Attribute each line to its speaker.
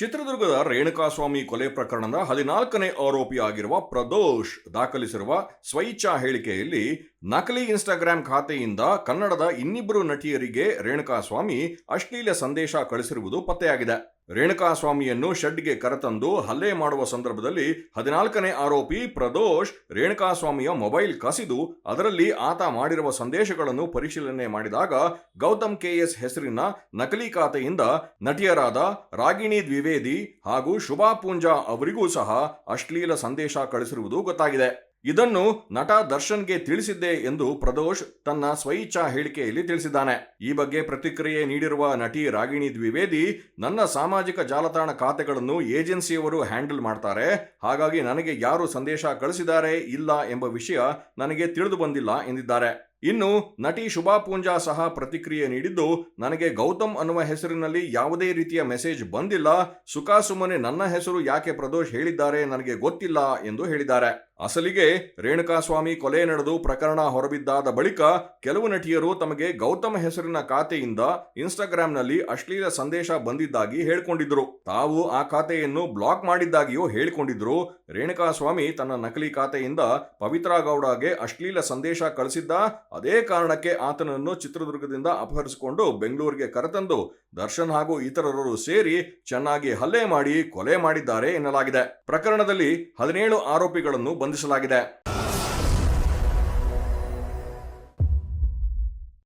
Speaker 1: ಚಿತ್ರದುರ್ಗದ ರೇಣುಕಾಸ್ವಾಮಿ ಕೊಲೆ ಪ್ರಕರಣದ ಹದಿನಾಲ್ಕನೇ ಆರೋಪಿಯಾಗಿರುವ ಪ್ರದೋಷ್ ದಾಖಲಿಸಿರುವ ಸ್ವಇಚ್ಛಾ ಹೇಳಿಕೆಯಲ್ಲಿ ನಕಲಿ ಇನ್ಸ್ಟಾಗ್ರಾಮ್ ಖಾತೆಯಿಂದ ಕನ್ನಡದ ಇನ್ನಿಬ್ಬರು ನಟಿಯರಿಗೆ ರೇಣುಕಾಸ್ವಾಮಿ ಅಶ್ಲೀಲ ಸಂದೇಶ ಕಳಿಸಿರುವುದು ಪತ್ತೆಯಾಗಿದೆ. ರೇಣುಕಾಸ್ವಾಮಿಯನ್ನು ಶೆಡ್ಗೆ ಕರೆತಂದು ಹಲ್ಲೆ ಮಾಡುವ ಸಂದರ್ಭದಲ್ಲಿ ಹದಿನಾಲ್ಕನೇ ಆರೋಪಿ ಪ್ರದೋಷ್ ರೇಣುಕಾಸ್ವಾಮಿಯ ಮೊಬೈಲ್ ಕಸಿದು ಅದರಲ್ಲಿ ಆತ ಮಾಡಿರುವ ಸಂದೇಶಗಳನ್ನು ಪರಿಶೀಲನೆ ಮಾಡಿದಾಗ ಗೌತಮ್ ಕೆಎಸ್ ಹೆಸರಿನ ನಕಲಿ ಖಾತೆಯಿಂದ ನಟಿಯರಾದ ರಾಗಿಣಿ ದ್ವಿವೇದಿ ಹಾಗೂ ಶುಭಾ ಪೂಂಜಾ ಅವರಿಗೂ ಸಹ ಅಶ್ಲೀಲ ಸಂದೇಶ ಕಳಿಸಿರುವುದು ಗೊತ್ತಾಗಿದೆ. ಇದನ್ನು ನಟ ದರ್ಶನ್ಗೆ ತಿಳಿಸಿದ್ದೆ ಎಂದು ಪ್ರದೋಷ್ ತನ್ನ ಸ್ವಇಚ್ಛಾ ಹೇಳಿಕೆಯಲ್ಲಿ ತಿಳಿಸಿದ್ದಾನೆ. ಈ ಬಗ್ಗೆ ಪ್ರತಿಕ್ರಿಯೆ ನೀಡಿರುವ ನಟಿ ರಾಗಿಣಿ ದ್ವಿವೇದಿ, ನನ್ನ ಸಾಮಾಜಿಕ ಜಾಲತಾಣ ಖಾತೆಗಳನ್ನು ಏಜೆನ್ಸಿಯವರು ಹ್ಯಾಂಡಲ್ ಮಾಡ್ತಾರೆ. ಹಾಗಾಗಿ ನನಗೆ ಯಾರು ಸಂದೇಶ ಕಳಿಸಿದ್ದಾರೆ ಇಲ್ಲ ಎಂಬ ವಿಷಯ ನನಗೆ ತಿಳಿದು ಬಂದಿಲ್ಲ ಎಂದಿದ್ದಾರೆ. ಇನ್ನು ನಟಿ ಶುಭಾ ಪೂಂಜಾ ಸಹ ಪ್ರತಿಕ್ರಿಯೆ ನೀಡಿದ್ದು, ನನಗೆ ಗೌತಮ್ ಅನ್ನುವ ಹೆಸರಿನಲ್ಲಿ ಯಾವುದೇ ರೀತಿಯ ಮೆಸೇಜ್ ಬಂದಿಲ್ಲ. ಸುಖಾಸುಮ್ಮನೆ ನನ್ನ ಹೆಸರು ಯಾಕೆ ಪ್ರದೋಷ್ ಹೇಳಿದ್ದಾರೆ ನನಗೆ ಗೊತ್ತಿಲ್ಲ ಎಂದು ಹೇಳಿದ್ದಾರೆ. ಅಸಲಿಗೆ ರೇಣುಕಾಸ್ವಾಮಿ ಕೊಲೆ ನಡೆದು ಪ್ರಕರಣ ಹೊರಬಿದ್ದಾದ ಬಳಿಕ ಕೆಲವು ನಟಿಯರು ತಮಗೆ ಗೌತಮ್ ಹೆಸರಿನ ಖಾತೆಯಿಂದ ಇನ್ಸ್ಟಾಗ್ರಾಂನಲ್ಲಿ ಅಶ್ಲೀಲ ಸಂದೇಶ ಬಂದಿದ್ದಾಗಿ ಹೇಳಿಕೊಂಡಿದ್ರು. ತಾವು ಆ ಖಾತೆಯನ್ನು ಬ್ಲಾಕ್ ಮಾಡಿದ್ದಾಗಿಯೂ ಹೇಳಿಕೊಂಡಿದ್ರು. ರೇಣುಕಾಸ್ವಾಮಿ ತನ್ನ ನಕಲಿ ಖಾತೆಯಿಂದ ಪವಿತ್ರಾ ಗೌಡಗೆ ಅಶ್ಲೀಲ ಸಂದೇಶ ಕಳಿಸಿದ್ದ. ಅದೇ ಕಾರಣಕ್ಕೆ ಆತನನ್ನು ಚಿತ್ರದುರ್ಗದಿಂದ ಅಪಹರಿಸಿಕೊಂಡು ಬೆಂಗಳೂರಿಗೆ ಕರೆತಂದು ದರ್ಶನ್ ಹಾಗೂ ಇತರರು ಸೇರಿ ಚೆನ್ನಾಗಿ ಹಲ್ಲೆ ಮಾಡಿ ಕೊಲೆ ಮಾಡಿದ್ದಾರೆ ಎನ್ನಲಾಗಿದೆ. ಪ್ರಕರಣದಲ್ಲಿ ಹದಿನೇಳು ಆರೋಪಿಗಳನ್ನು ಬಂಧಿಸಲಾಗಿದೆ.